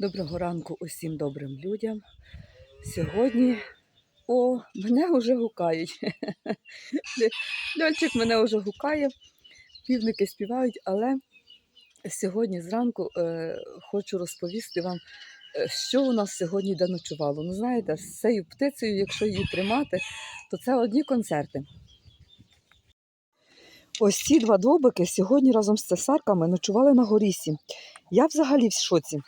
Доброго ранку усім добрим людям. Сьогодні о, мене вже гукають. Льольчик мене вже гукає, півники співають, але сьогодні зранку е, хочу розповісти вам, е, що у нас сьогодні де ночувало. Ну, знаєте, з цією птицею, якщо її тримати, то це одні концерти. Ось ці два довбики сьогодні разом з цесарками ночували на горісі. Я взагалі в шоці.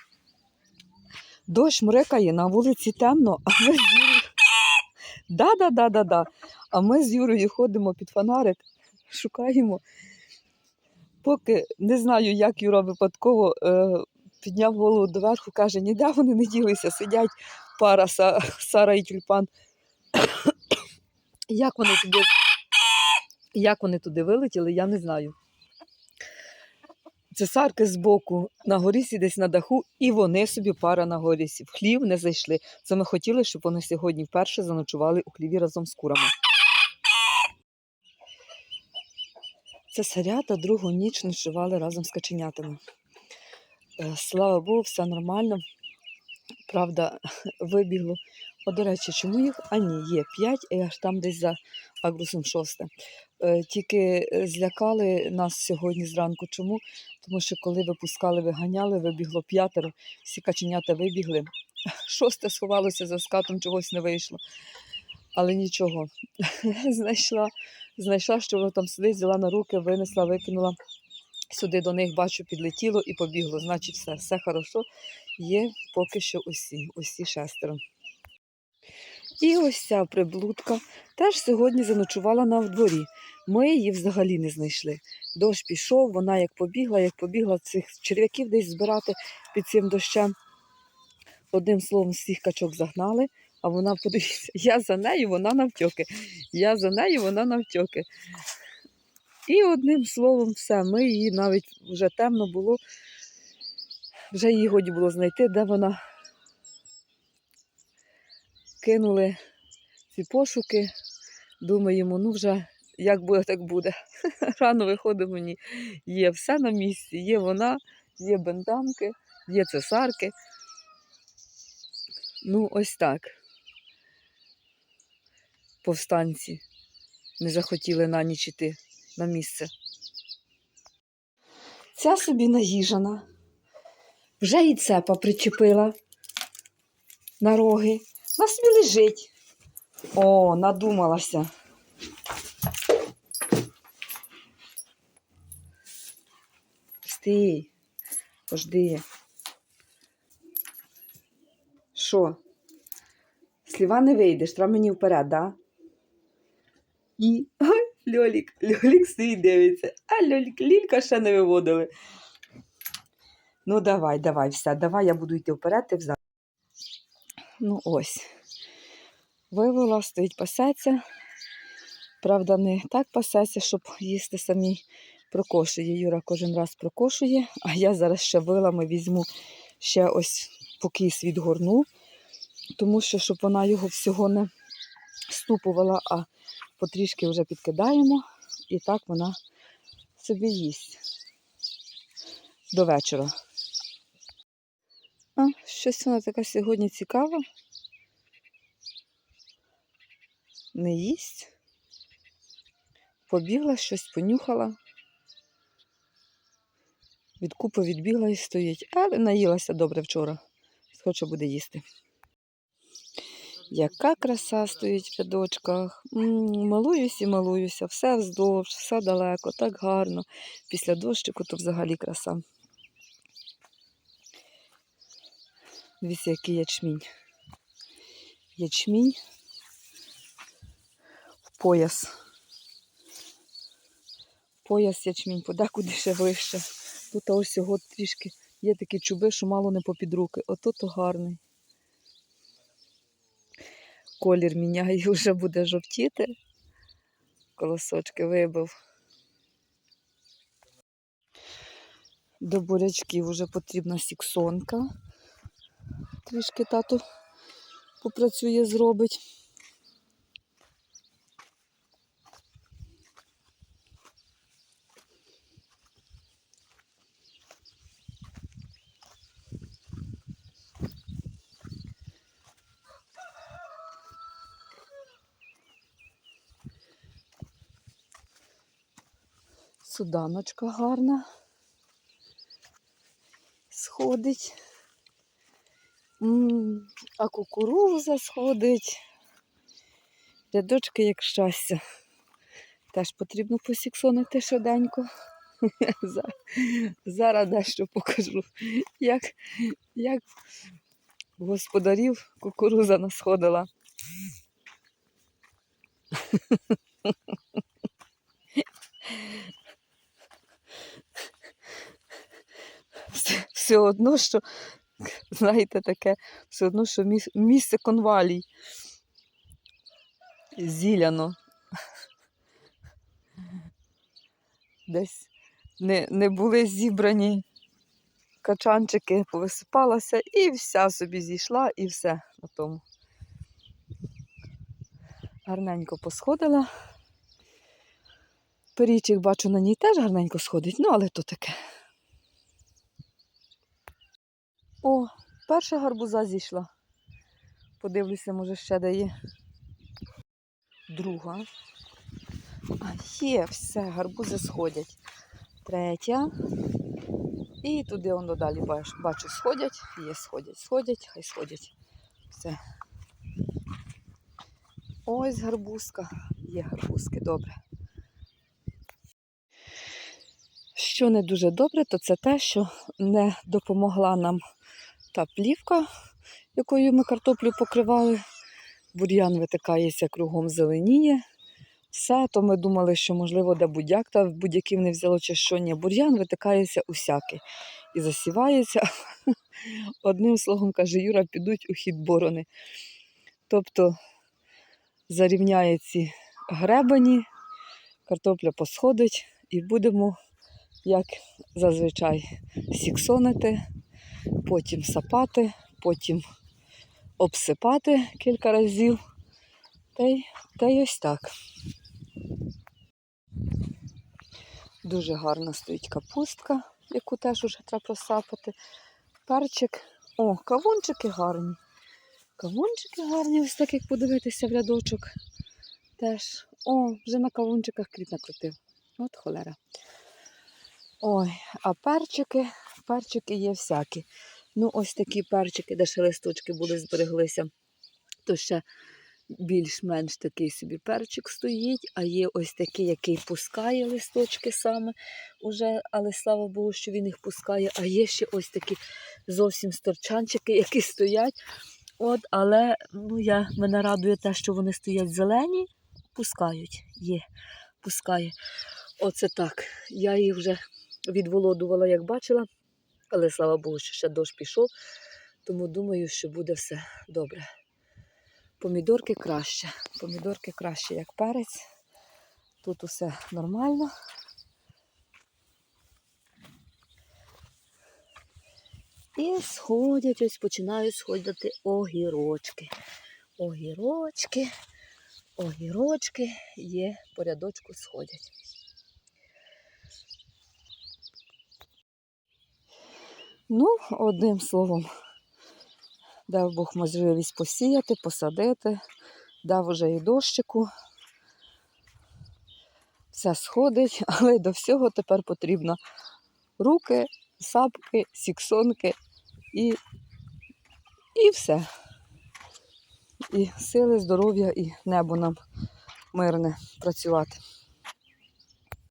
Дощ мрикає, на вулиці темно, а ми з Юрою. Да-да-да-да-да. А ми з Юрою ходимо під фонарик, шукаємо. Поки не знаю, як Юра випадково е, підняв голову доверху, каже, ніде вони не ділися, сидять пара Са- Сара і Тюльпан. Як вони туди, як вони туди вилетіли, я не знаю. Цесарки збоку на горісі десь на даху, і вони собі пара на горісі. В хлів не зайшли. Це ми хотіли, щоб вони сьогодні вперше заночували у хліві разом з курами. Цесарята другу ніч ночували разом з каченятами. Е, Слава Богу, все нормально. Правда, вибігло. О, до речі, чому їх? А ні, є п'ять, і аж там десь за агрусом шосте. Е, Тільки е, злякали нас сьогодні зранку. Чому? Тому що коли випускали, виганяли, вибігло п'ятеро, всі каченята вибігли. Шосте сховалося за скатом, чогось не вийшло. Але нічого. знайшла, знайшла, що воно там сидить, взяла на руки, винесла, викинула. Сюди до них бачу, підлетіло і побігло. Значить, все, все хорошо. Є поки що усі, усі шестеро. І ось ця приблудка теж сьогодні заночувала на дворі. Ми її взагалі не знайшли. Дощ пішов, вона як побігла, як побігла цих черв'яків десь збирати під цим дощем. Одним словом, всіх качок загнали, а вона, подивіться, я за нею, вона навтьоки. Я за нею, вона навтьоки. І одним словом, все, ми її навіть вже темно було, вже її годі було знайти, де вона кинули ці пошуки. Думаємо, ну вже як буде, так буде. Рано виходимо, ні. Є все на місці, є вона, є бендамки, є цесарки. Ну, ось так. Повстанці не захотіли на ніч іти на місце. Ця собі наїжана. Вже і цепа причепила на роги. На собі лежить. О, надумалася. Стій, пожди. Що? Сліва не вийдеш, треба мені вперед, да? І Ой, Льолік, Льолік стоїть дивиться. А Льолік, Лілька ще не виводили. Ну, давай, давай, все, давай, я буду йти вперед, ти взад. Ну, ось. Вивела, стоїть пасеться. Правда, не так пасеться, щоб їсти самі прокошує. Юра кожен раз прокошує, а я зараз ще вилами візьму ще ось покіс відгорну, тому що, щоб вона його всього не ступувала, а потрішки вже підкидаємо, і так вона собі їсть до вечора. А, щось вона така сьогодні цікава. Не їсть. Побігла, щось понюхала. Від купи відбігла і стоїть, але наїлася добре вчора. Хоче буде їсти. Яка краса стоїть в рядочках. Малуюсь і малуюся, все вздовж, все далеко, так гарно. Після дощику то взагалі краса. Дивіться, який ячмінь. Ячмінь в пояс. Пояс ячмінь, подекуди ще вище. Тут ось його трішки є такі чуби, що мало не попід руки. Ото то гарний. Колір міняє вже буде жовтіти. Колосочки вибив. До бурячків вже потрібна сіксонка. Трішки тату попрацює, зробить. Суданочка гарна сходить. А кукуруза сходить. Рядочки як щастя. Теж потрібно посіксонити швиденько. Зараз дещо покажу, як, як господарів кукуруза насходила. Все одно, що, знаєте, таке, все одно, що місце конвалій. Зіляно. Десь не, не були зібрані качанчики, повисипалася і вся собі зійшла, і все на тому. Гарненько посходила. Перічик, бачу, на ній теж гарненько сходить, ну але то таке. О, перша гарбуза зійшла. Подивлюся, може, ще дає. Друга. А є, все, гарбузи сходять. Третя. І туди воно далі бачу, сходять. Є, сходять, сходять, хай сходять. Все. Ось гарбузка. Є гарбузки, добре. Що не дуже добре, то це те, що не допомогла нам та плівка, якою ми картоплю покривали. Бур'ян витикається кругом зеленіє. Все, то ми думали, що можливо де будяк, та будь-яків не взяло чи що ні. Бур'ян витикається усякий і засівається. Одним словом, каже Юра, підуть у хід борони. Тобто зарівняє ці гребені, картопля посходить і будемо, як зазвичай, сіксонити, потім сапати, потім обсипати кілька разів. Та й, та й ось так. Дуже гарно стоїть капустка, яку теж уже треба просапати. Перчик. О, кавунчики гарні. Кавунчики гарні, ось так як подивитися в рядочок. Теж. О, вже на кавунчиках квіт накрутив. От холера. Ой, а перчики, перчики є всякі. Ну, ось такі перчики, де ще листочки були, збереглися. То ще більш-менш такий собі перчик стоїть, а є ось такий, який пускає листочки саме уже, але слава Богу, що він їх пускає. А є ще ось такі зовсім сторчанчики, які стоять. От, але ну, я, мене радує те, що вони стоять зелені, пускають, є, пускає. Оце так. Я їх вже відволодувала, як бачила, але слава Богу, що ще дощ пішов, тому думаю, що буде все добре. Помідорки краще. Помідорки краще, як перець. Тут усе нормально. І сходять, ось починають сходити огірочки. Огірочки, огірочки є по рядочку сходять. Ну, одним словом, дав Бог можливість посіяти, посадити, дав уже і дощику. Все сходить, але до всього тепер потрібно руки, сапки, сіксонки і, і все. І сили, здоров'я, і небо нам мирне працювати.